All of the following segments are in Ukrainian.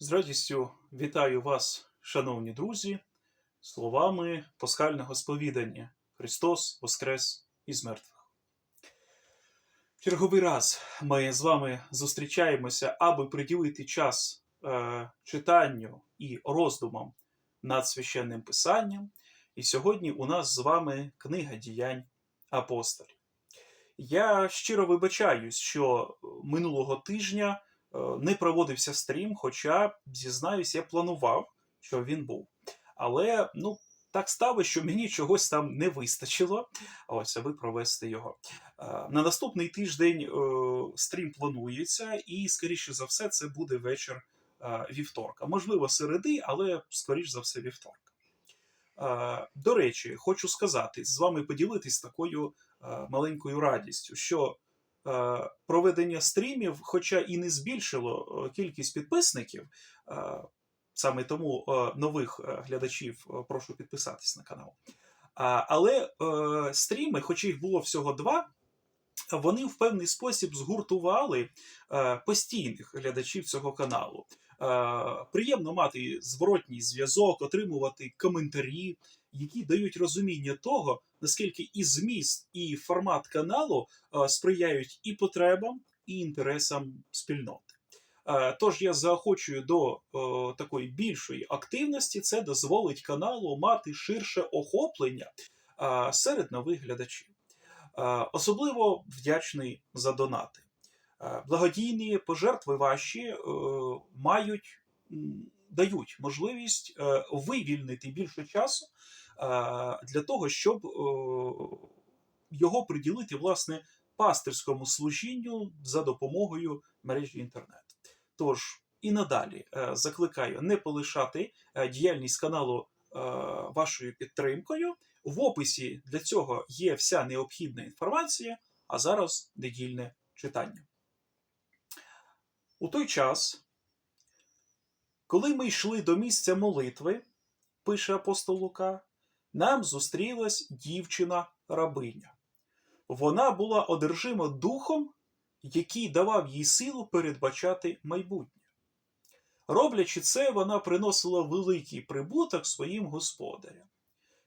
З радістю вітаю вас, шановні друзі, словами пасхального сповідання Христос Воскрес із мертвих. Черговий раз ми з вами зустрічаємося, аби приділити час е, читанню і роздумам над священним писанням. І сьогодні у нас з вами книга діянь апостолів. Я щиро вибачаюсь, що минулого тижня не проводився стрім, хоча, зізнаюсь, я планував, що він був. Але ну, так сталося, що мені чогось там не вистачило, ось аби провести його. Е, На наступний тиждень е, стрім планується, і, скоріше за все, це буде вечір е, вівторка. Можливо, середи, але скоріш за все вівторка. Е, До речі, хочу сказати, з вами поділитись такою е, маленькою радістю, що е, проведення стрімів, хоча і не збільшило е, кількість підписників, е, саме тому е, нових е, глядачів е, прошу підписатись на канал. Але е, стріми, хоч їх було всього два, вони в певний спосіб згуртували е, постійних глядачів цього каналу. Е, Приємно мати зворотній зв'язок, отримувати коментарі, які дають розуміння того, наскільки і зміст, і формат каналу е, сприяють і потребам, і інтересам спільноти. Е, Тож я заохочую до е, такої більшої активності. Це дозволить каналу мати ширше охоплення серед нових глядачів. Особливо вдячний за донати. Благодійні пожертви ваші мають дають можливість е, вивільнити більше часу е, для того, щоб е, його приділити власне пастирському служінню за допомогою мережі інтернет. Тож і надалі закликаю не полишати діяльність каналу вашою підтримкою. В описі для цього є вся необхідна інформація, а зараз недільне читання. У той час, коли ми йшли до місця молитви, пише апостол Лука, нам зустрілась дівчина рабиня. Вона була одержима духом, який давав їй силу передбачати майбутнє. Роблячи це, вона приносила великий прибуток своїм господарям.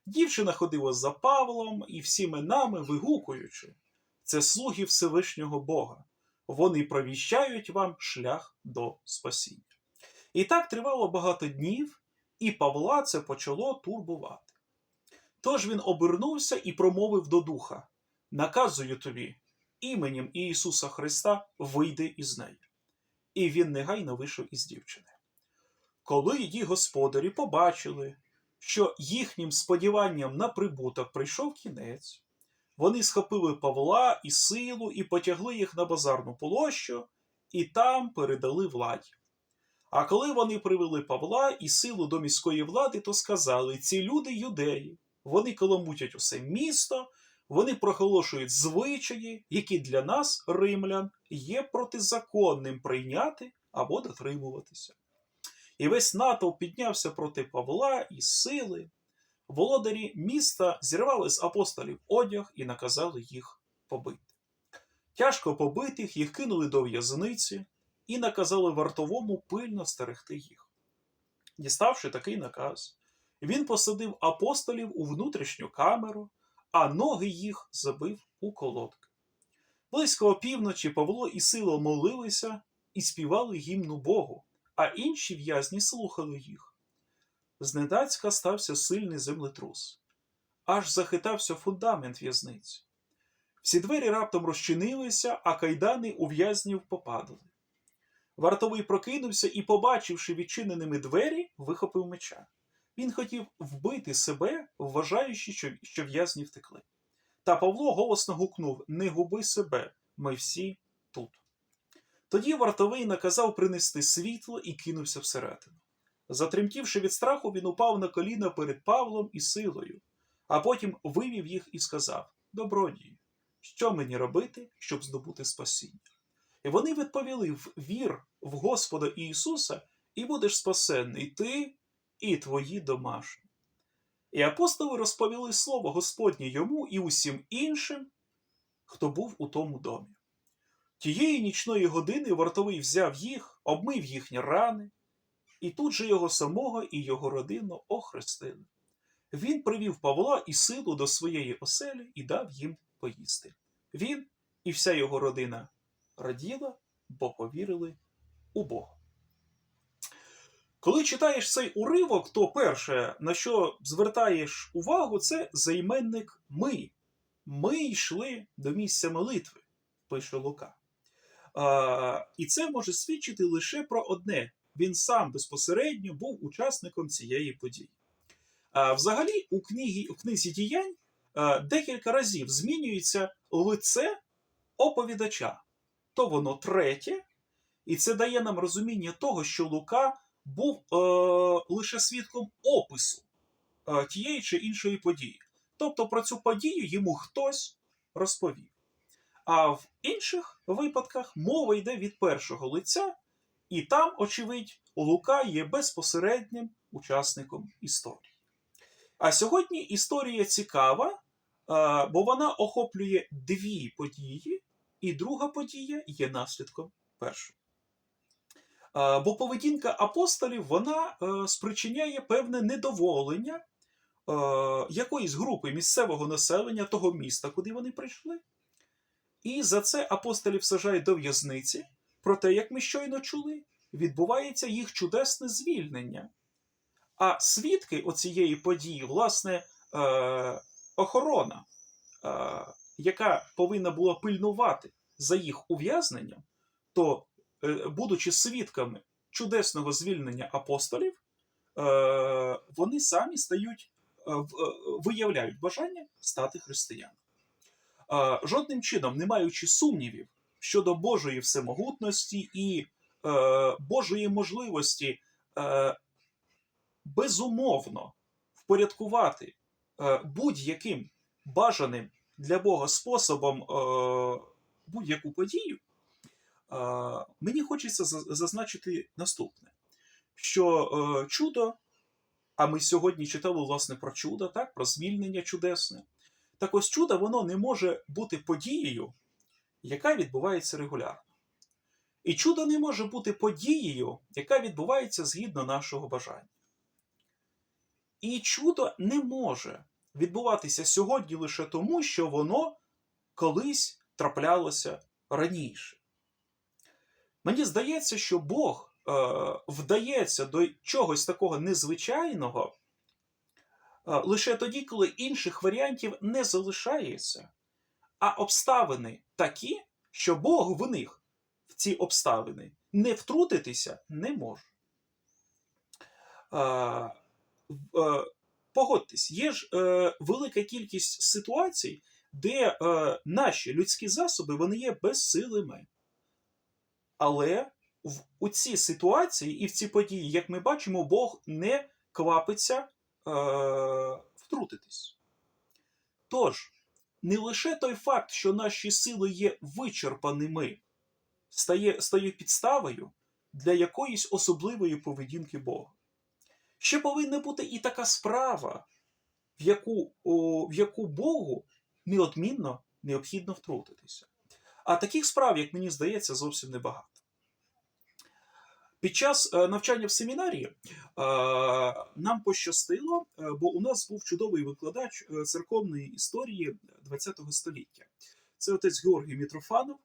Дівчина ходила за Павлом і всіми нами вигукуючи це слуги Всевишнього Бога. Вони провіщають вам шлях до спасіння. І так тривало багато днів, і Павла це почало турбувати. Тож він обернувся і промовив до духа: Наказую тобі, іменем Ісуса Христа вийди із неї. І він негайно вийшов із дівчини. Коли її господарі побачили, що їхнім сподіванням на прибуток прийшов кінець, вони схопили Павла і силу і потягли їх на базарну площу, і там передали владі. А коли вони привели Павла і силу до міської влади, то сказали: ці люди юдеї, вони каламутять усе місто, вони проголошують звичаї, які для нас, римлян, є протизаконним прийняти або дотримуватися. І весь натовп піднявся проти Павла і сили. Володарі міста зірвали з апостолів одяг і наказали їх побити. Тяжко побитих їх кинули до в'язниці і наказали вартовому пильно стерегти їх. Діставши такий наказ, він посадив апостолів у внутрішню камеру, а ноги їх забив у колодки. Близько опівночі Павло і Сила молилися і співали гімну Богу, а інші в'язні слухали їх. Знедацька стався сильний землетрус, аж захитався фундамент в'язниці. Всі двері раптом розчинилися, а кайдани у в'язнів попадали. Вартовий прокинувся і, побачивши відчиненими двері, вихопив меча. Він хотів вбити себе, вважаючи, що, в'язні втекли. Та Павло голосно гукнув: Не губи себе, ми всі тут. Тоді вартовий наказав принести світло і кинувся всередину. Затремтівши від страху, він упав на коліна перед Павлом і силою, а потім вивів їх і сказав: Добродії, що мені робити, щоб здобути спасіння? І вони відповіли: Вір в Господа Ісуса, і будеш спасенний ти і твої домашні. І апостоли розповіли слово Господнє йому і усім іншим, хто був у тому домі. Тієї нічної години вартовий взяв їх, обмив їхні рани, і тут же його самого і його родину охрестили. Він привів Павла і силу до своєї оселі і дав їм поїсти. Він і вся його родина раділа, бо повірили у Бога. Коли читаєш цей уривок, то перше, на що звертаєш увагу, це займенник ми. Ми йшли до місця молитви, пише Лука. А, і це може свідчити лише про одне: він сам безпосередньо був учасником цієї події. А, взагалі, у, книгі, у книзі діянь а, декілька разів змінюється лице оповідача. То воно третє, і це дає нам розуміння того, що Лука був е, лише свідком опису е, тієї чи іншої події. Тобто про цю подію йому хтось розповів. А в інших випадках мова йде від першого лиця, і там, очевидь, Лука є безпосереднім учасником історії. А сьогодні історія цікава, е, бо вона охоплює дві події, і друга подія є наслідком першої. Бо поведінка апостолів вона е, спричиняє певне недоволення е, якоїсь групи місцевого населення того міста, куди вони прийшли. І за це апостолів сажають до в'язниці. Проте, як ми щойно чули, відбувається їх чудесне звільнення. А свідки оцієї події, власне, е, охорона, яка повинна була пильнувати за їх ув'язненням, то Е, будучи свідками чудесного звільнення апостолів, е, вони самі стають, е, виявляють бажання стати християнами. Жодним чином, не маючи сумнівів щодо Божої всемогутності і Божої можливості безумовно впорядкувати будь-яким бажаним для Бога способом будь-яку подію мені хочеться зазначити наступне: що е, чудо, а ми сьогодні читали власне про чудо, так, про звільнення чудесне. Так ось чудо, воно не може бути подією, яка відбувається регулярно. І чудо не може бути подією, яка відбувається згідно нашого бажання. І чудо не може відбуватися сьогодні лише тому, що воно колись траплялося раніше. Мені здається, що Бог е, вдається до чогось такого незвичайного е, лише тоді, коли інших варіантів не залишається, а обставини такі, що Бог в них, в ці обставини, не втрутитися не може. Е, е, погодьтесь, є ж е, велика кількість ситуацій, де е, наші людські засоби вони є безсилими. Але в у цій ситуації і в ці події, як ми бачимо, Бог не квапиться е, втрутитись. Тож, не лише той факт, що наші сили є вичерпаними, стає, стає підставою для якоїсь особливої поведінки Бога. Ще повинна бути і така справа, в яку, о, в яку Богу неодмінно необхідно втрутитися. А таких справ, як мені здається, зовсім небагато. Під час е, навчання в семінарії е, нам пощастило, е, бо у нас був чудовий викладач церковної історії ХХ століття. Це отець Георгій Мітрофанов,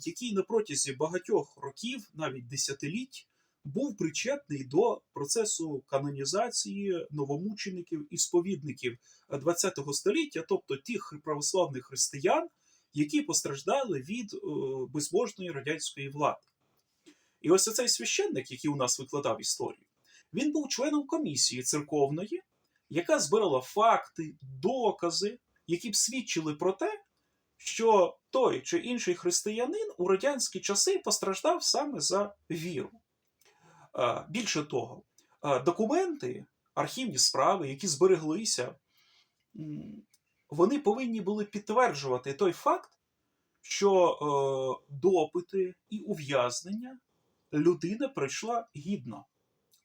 який на протязі багатьох років, навіть десятиліть, був причетний до процесу канонізації новомучеників і сповідників ХХ століття, тобто тих православних християн, які постраждали від безбожної радянської влади. І ось цей священник, який у нас викладав історію, він був членом комісії церковної, яка збирала факти, докази, які б свідчили про те, що той чи інший християнин у радянські часи постраждав саме за віру. Більше того, документи, архівні справи, які збереглися, вони повинні були підтверджувати той факт, що е, допити і ув'язнення людина пройшла гідно.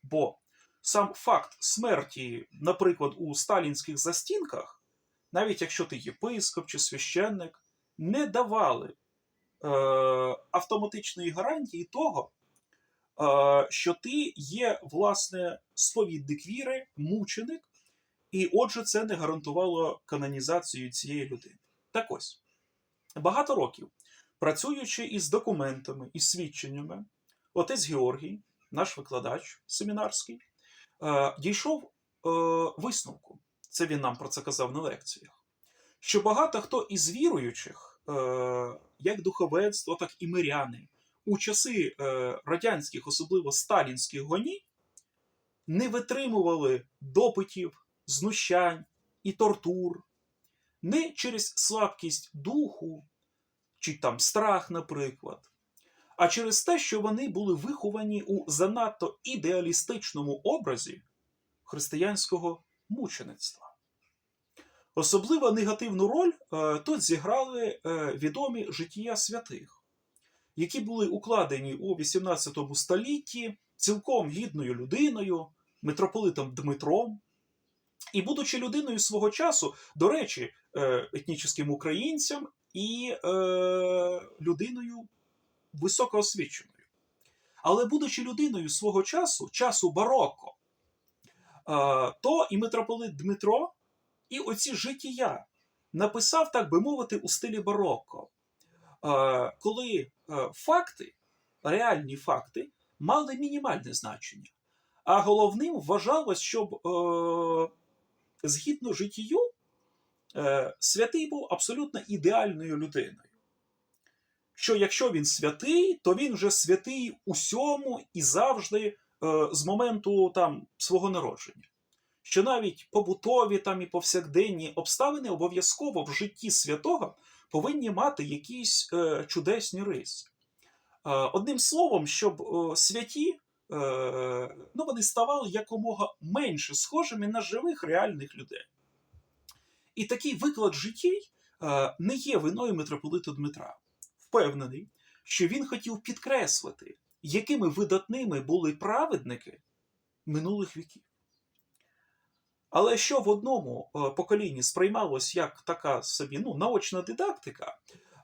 Бо сам факт смерті, наприклад, у сталінських застінках, навіть якщо ти єпископ чи священник, не давали е, автоматичної гарантії того, е, що ти є, власне, сповідник віри, мученик, і отже, це не гарантувало канонізацію цієї людини. Так ось, багато років, працюючи із документами і свідченнями, отець Георгій, наш викладач семінарський, е, дійшов е, висновку. Це він нам про це казав на лекціях. Що багато хто із віруючих, е, як духовенство, так і миряни, у часи е, радянських, особливо сталінських гонінь, не витримували допитів, знущань і тортур, не через слабкість духу чи там страх, наприклад, а через те, що вони були виховані у занадто ідеалістичному образі християнського мучеництва. Особливо негативну роль е, тут зіграли е, відомі життя святих, які були укладені у XVIII столітті цілком гідною людиною, митрополитом Дмитром. І, будучи людиною свого часу, до речі, е, етнічним українцям і е, людиною високоосвіченою. Але будучи людиною свого часу, часу бароко, е, то і митрополит Дмитро, і оці життя написав, так би мовити, у стилі бароко, е, коли факти, реальні факти, мали мінімальне значення. А головним вважалось, щоб е, згідно життю, е, святий був абсолютно ідеальною людиною. Що якщо він святий, то він вже святий усьому і завжди е, з моменту там, свого народження. Що навіть побутові там і повсякденні обставини обов'язково в житті святого повинні мати якісь е, чудесні риси. Е, одним словом, щоб святі е, ну, вони ставали якомога менше схожими на живих реальних людей. І такий виклад життів е, не є виною митрополита Дмитра. Впевнений, що він хотів підкреслити, якими видатними були праведники минулих віків. Але що в одному е, поколінні сприймалось як така собі ну, наочна дидактика,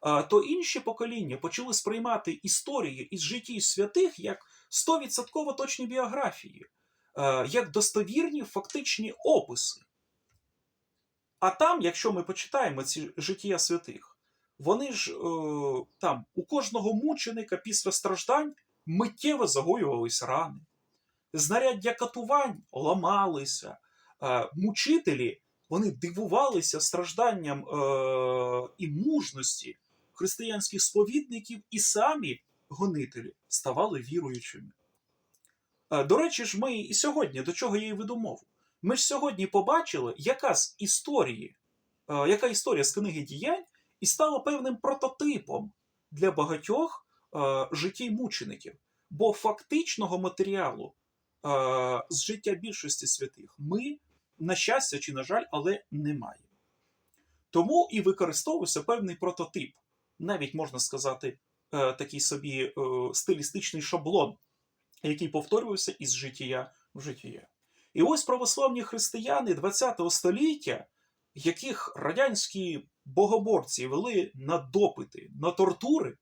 е, то інші покоління почали сприймати історії із житті святих як 100% точні біографії, е, як достовірні фактичні описи. А там, якщо ми почитаємо ці життя святих, вони ж там у кожного мученика після страждань миттєво загоювались рани, знаряддя катувань ламалися, мучителі вони дивувалися стражданням е, і мужності християнських сповідників, і самі гонителі ставали віруючими. Е, до речі ж, ми і сьогодні, до чого я й веду мову, ми ж сьогодні побачили, яка з історії, е, яка історія з книги діянь і стала певним прототипом для багатьох життів мучеників. Бо фактичного матеріалу з життя більшості святих ми, на щастя чи, на жаль, але не маємо. Тому і використовується певний прототип, навіть можна сказати, е, такий собі е, стилістичний шаблон, який повторювався із життя в життя. І ось православні християни ХХ століття, яких радянські богоборці вели на допити, на тортури,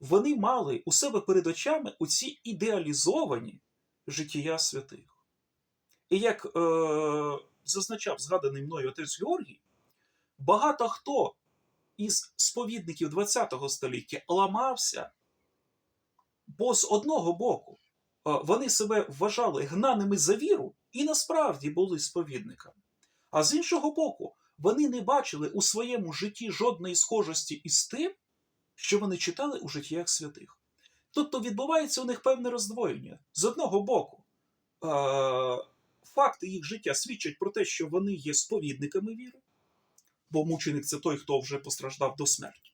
вони мали у себе перед очами оці ідеалізовані життя святих. І як е, зазначав згаданий мною отець Георгій, багато хто із сповідників ХХ століття ламався, бо з одного боку е, вони себе вважали гнаними за віру і насправді були сповідниками. А з іншого боку, вони не бачили у своєму житті жодної схожості із тим, що вони читали у життях святих. Тобто відбувається у них певне роздвоєння. З одного боку, е- факти їх життя свідчать про те, що вони є сповідниками віри, бо мученик це той, хто вже постраждав до смерті.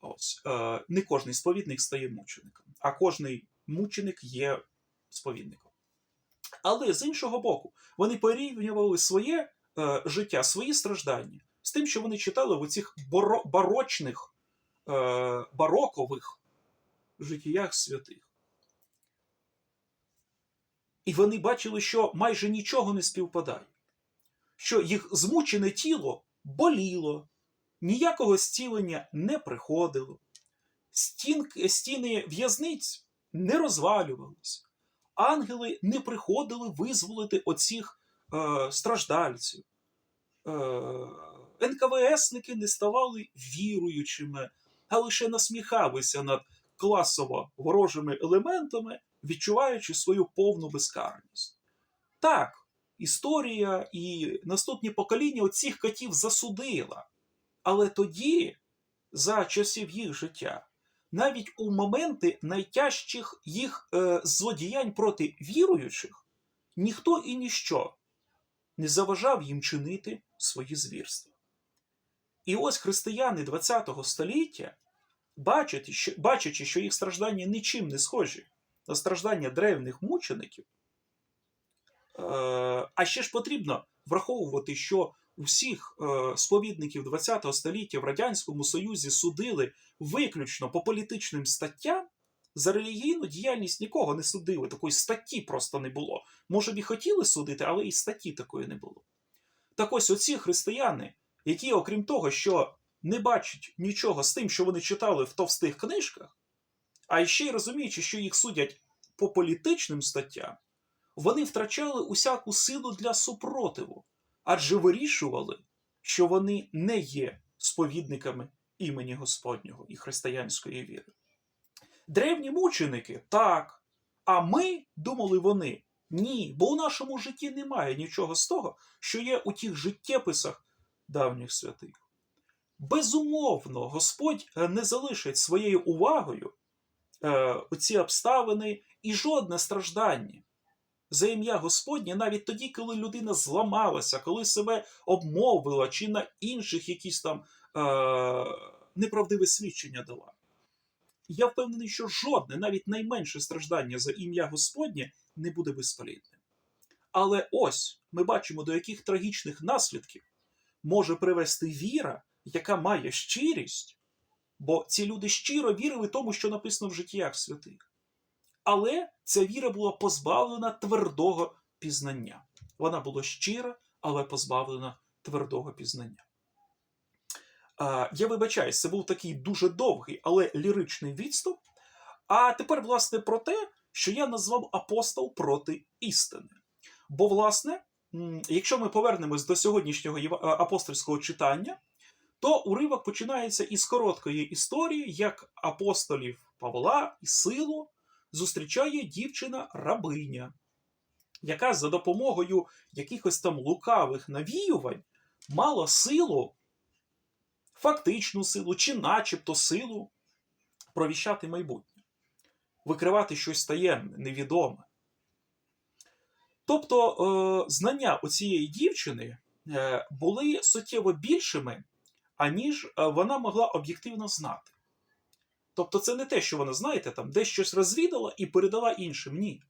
Ось е- не кожний сповідник стає мучеником, а кожний мученик є сповідником. Але з іншого боку, вони порівнювали своє е, життя, свої страждання з тим, що вони читали в оцих барочних, е, барокових життях святих. І вони бачили, що майже нічого не співпадає, що їх змучене тіло боліло, ніякого зцілення не приходило. Стін, стіни в'язниць не розвалювались, ангели не приходили визволити оцих е, страждальців. Е, НКВСники не ставали віруючими, а лише насміхалися над класово ворожими елементами, відчуваючи свою повну безкарність. Так, історія і наступні покоління оцих котів засудила. Але тоді, за часів їх життя, навіть у моменти найтяжчих їх е, злодіянь проти віруючих, ніхто і ніщо не заважав їм чинити свої звірства. І ось християни ХХ століття, бачачи, що, їх страждання нічим не схожі на страждання древних мучеників, е, а ще ж потрібно враховувати, що усіх е, сповідників ХХ століття в Радянському Союзі судили виключно по політичним статтям. За релігійну діяльність нікого не судили, такої статті просто не було. Може б і хотіли судити, але і статті такої не було. Так ось оці християни, які, окрім того, що не бачать нічого з тим, що вони читали в товстих книжках, а ще й розуміючи, що їх судять по політичним статтям, вони втрачали усяку силу для супротиву, адже вирішували, що вони не є сповідниками імені Господнього і християнської віри. Древні мученики так. А ми, думали вони, ні, бо у нашому житті немає нічого з того, що є у тих життєписах давніх святих. Безумовно, Господь не залишить своєю увагою оці обставини і жодне страждання. За ім'я Господнє навіть тоді, коли людина зламалася, коли себе обмовила чи на інших якісь там е, неправдиве свідчення дала. Я впевнений, що жодне, навіть найменше страждання за ім'я Господнє не буде безполітним. Але ось ми бачимо, до яких трагічних наслідків може привести віра, яка має щирість, бо ці люди щиро вірили тому, що написано в життях святих. Але ця віра була позбавлена твердого пізнання. Вона була щира, але позбавлена твердого пізнання. Я вибачаюсь, це був такий дуже довгий, але ліричний відступ. А тепер, власне, про те, що я назвав апостол проти істини. Бо, власне, якщо ми повернемось до сьогоднішнього апостольського читання, то уривок починається із короткої історії, як апостолів Павла і Силу зустрічає дівчина рабиня, яка за допомогою якихось там лукавих навіювань мала силу, фактичну силу чи начебто силу провіщати майбутнє, викривати щось таємне, невідоме. Тобто е, знання у цієї дівчини е, були суттєво більшими, аніж е, вона могла об'єктивно знати. Тобто, це не те, що вона, знаєте, там десь щось розвідала і передала іншим. Ні.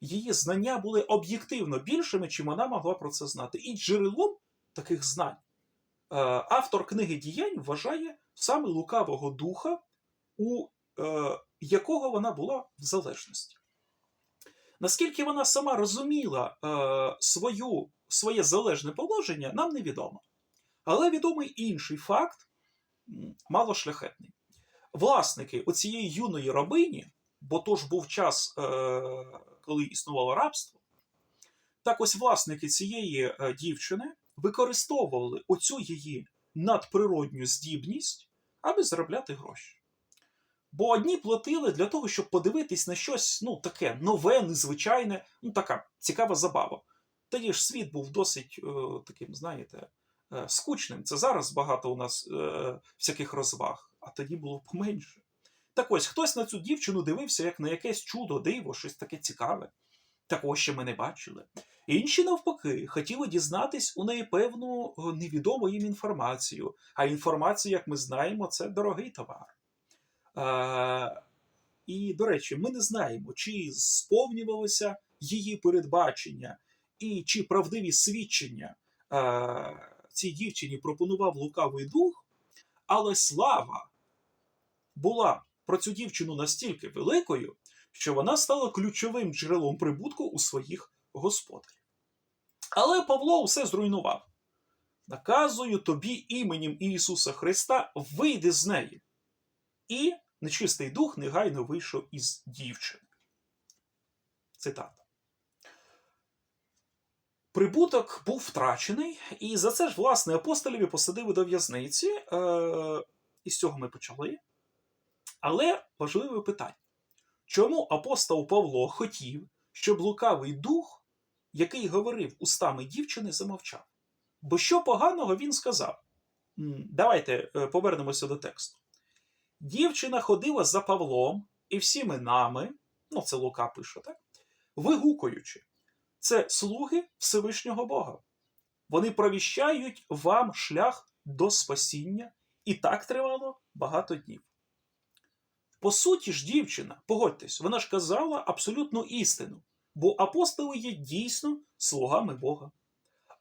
Її знання були об'єктивно більшими, чим вона могла про це знати. І джерелом таких знань е, автор книги діянь вважає саме лукавого духа, у е, якого вона була в залежності. Наскільки вона сама розуміла свою, своє залежне положення, нам невідомо. Але відомий інший факт, малошляхетний. Власники оцієї юної рабині, бо то ж був час, е, коли існувало рабство, так ось власники цієї е, дівчини використовували оцю її надприродню здібність, аби заробляти гроші. Бо одні платили для того, щоб подивитись на щось ну, таке нове, незвичайне, ну така цікава забава. Тоді ж світ був досить е, таким, знаєте, скучним. Це зараз багато у нас е, всяких розваг, а тоді було поменше. Так ось хтось на цю дівчину дивився як на якесь чудо, диво, щось таке цікаве. Такого ще ми не бачили. Інші, навпаки, хотіли дізнатись у неї певну е, невідому їм інформацію. А інформація, як ми знаємо, це дорогий товар. Е, і, до речі, ми не знаємо, чи сповнювалося її передбачення, і чи правдиві свідчення е, цій дівчині пропонував лукавий дух, але слава була про цю дівчину настільки великою, що вона стала ключовим джерелом прибутку у своїх господарів. Але Павло все зруйнував. Наказую тобі іменем Ісуса Христа, вийди з неї. І нечистий дух негайно вийшов із дівчини. Цитата. Прибуток був втрачений, і за це ж, власне, апостолів посадили до в'язниці. Е, і з цього ми почали. Але важливе питання: чому апостол Павло хотів, щоб лукавий дух, який говорив устами дівчини, замовчав? Бо що поганого він сказав? Давайте е, повернемося до тексту. Дівчина ходила за Павлом і всіми нами, ну це Лука пише, так? Вигукуючи, це слуги Всевишнього Бога. Вони провіщають вам шлях до спасіння, і так тривало багато днів. По суті ж, дівчина, погодьтесь, вона ж казала абсолютну істину, бо апостоли є дійсно слугами Бога.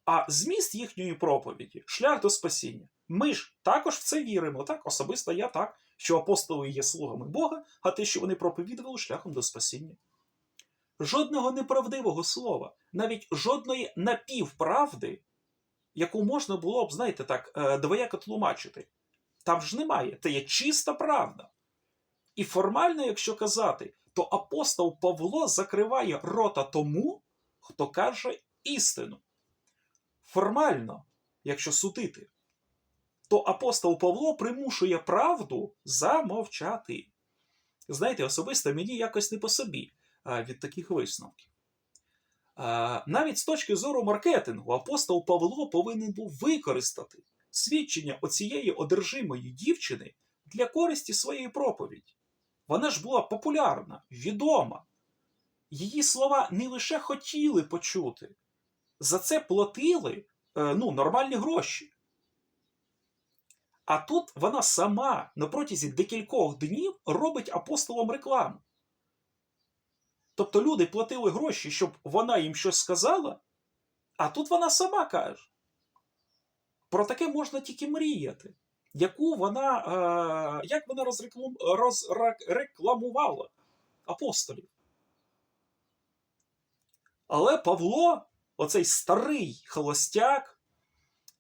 А зміст їхньої проповіді шлях до спасіння. Ми ж також в це віримо, так? Особисто я так, що апостоли є слугами Бога, а те, що вони проповідували шляхом до спасіння. Жодного неправдивого слова, навіть жодної напівправди, яку можна було б, знаєте, так, е, двояко тлумачити. Там ж немає, це є чиста правда. І формально, якщо казати, то апостол Павло закриває рота тому, хто каже істину. Формально, якщо судити, то апостол Павло примушує правду замовчати. Знаєте, особисто мені якось не по собі від таких висновків. Навіть з точки зору маркетингу, апостол Павло повинен був використати свідчення оцієї одержимої дівчини для користі своєї проповіді. Вона ж була популярна, відома. Її слова не лише хотіли почути, за це платили е, ну, нормальні гроші. А тут вона сама на протязі декількох днів робить апостолам рекламу. Тобто люди платили гроші, щоб вона їм щось сказала, а тут вона сама каже. Про таке можна тільки мріяти. Яку вона, е, як вона розреклам, розрекламувала апостолів. Але Павло, оцей старий холостяк,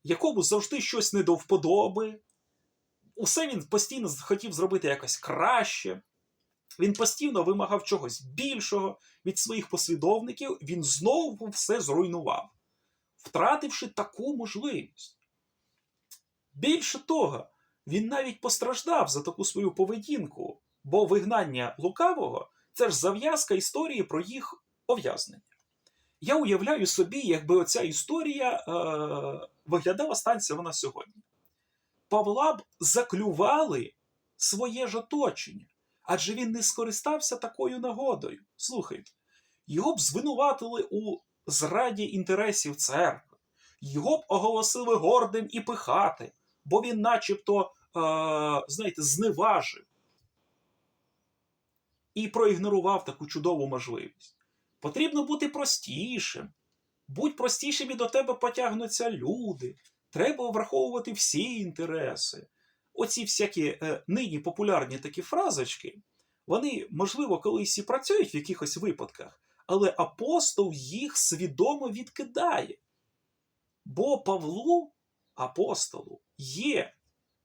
якому завжди щось не до вподоби, усе він постійно хотів зробити якось краще. Він постійно вимагав чогось більшого від своїх послідовників, він знову все зруйнував, втративши таку можливість. Більше того, він навіть постраждав за таку свою поведінку, бо вигнання лукавого це ж зав'язка історії про їх ув'язнення. Я уявляю собі, якби оця історія е, виглядала станція вона сьогодні. Павла б заклювали своє ж оточення, адже він не скористався такою нагодою. Слухайте, його б звинуватили у зраді інтересів церкви, його б оголосили гордим і пихати, бо він начебто, е, знаєте, зневажив і проігнорував таку чудову можливість. Потрібно бути простішим. Будь простішим і до тебе потягнуться люди. Треба враховувати всі інтереси. Оці всякі е, нині популярні такі фразочки, вони, можливо, колись і працюють в якихось випадках, але апостол їх свідомо відкидає. Бо Павлу, апостолу, є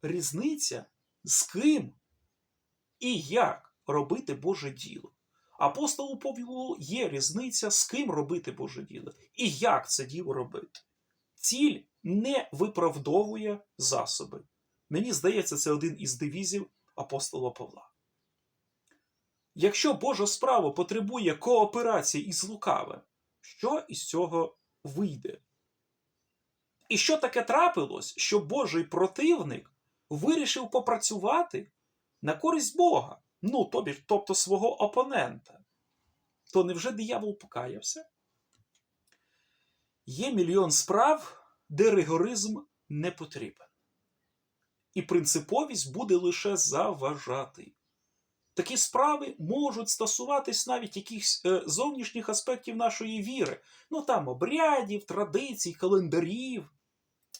різниця з ким і як робити Боже діло. Апостолу Павлу є різниця, з ким робити Боже діло і як це діло робити. Ціль не виправдовує засоби. Мені здається, це один із девізів апостола Павла. Якщо Божа справа потребує кооперації із лукавим, що із цього вийде? І що таке трапилось, що Божий противник вирішив попрацювати на користь Бога? Ну, тобі, тобто свого опонента, то невже диявол покаявся? Є мільйон справ, де ригоризм не потрібен. І принциповість буде лише заважати. Такі справи можуть стосуватись навіть якихось е, зовнішніх аспектів нашої віри. Ну там обрядів, традицій, календарів.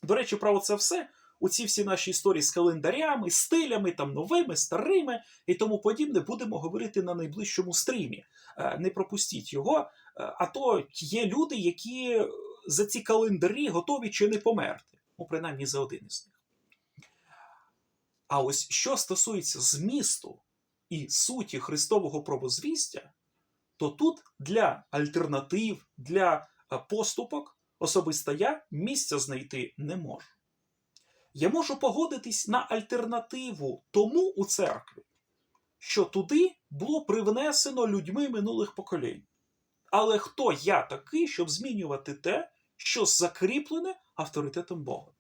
До речі, про це все у ці всі наші історії з календарями, стилями, там новими, старими і тому подібне, будемо говорити на найближчому стрімі. Е, Не пропустіть його. Е, А то є люди, які за ці календарі готові чи не померти. Ну, принаймні за один із них. А ось що стосується змісту і суті Христового правозвістя, то тут для альтернатив, для е, поступок особисто я місця знайти не можу. Я можу погодитись на альтернативу тому у церкві, що туди було привнесено людьми минулих поколінь. Але хто я такий, щоб змінювати те, що закріплене авторитетом Бога?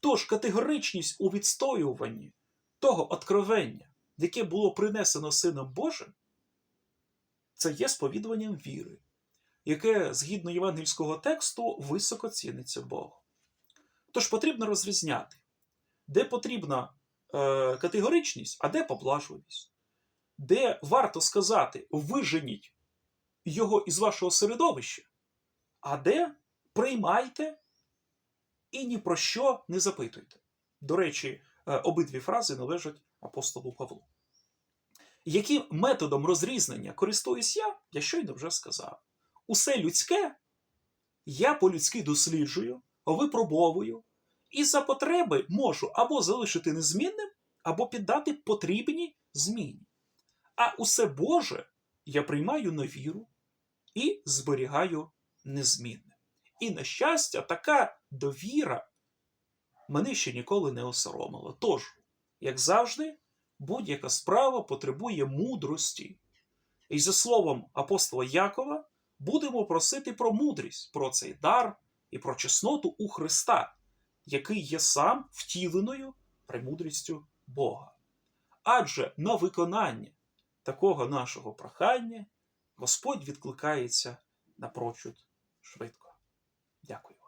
Тож категоричність у відстоюванні того откровення, яке було принесено Сином Божим, це є сповідуванням віри, яке, згідно євангельського тексту, високо ціниться Богом. Тож потрібно розрізняти, де потрібна е, категоричність, а де поблажливість, де варто сказати виженіть його із вашого середовища, а де приймайте і ні про що не запитуйте. До речі, е, обидві фрази належать апостолу Павлу. Яким методом розрізнення користуюсь я, я щойно вже сказав. Усе людське я по-людськи досліджую, випробовую, і за потреби можу або залишити незмінним, або піддати потрібні зміні. А усе Боже я приймаю на віру і зберігаю незмінним. І, на щастя, така довіра мене ще ніколи не осоромила. Тож, як завжди, будь-яка справа потребує мудрості. І за словом апостола Якова, будемо просити про мудрість, про цей дар і про чесноту у Христа, який є сам втіленою премудрістю Бога. Адже на виконання такого нашого прохання Господь відкликається напрочуд швидко. Дякую.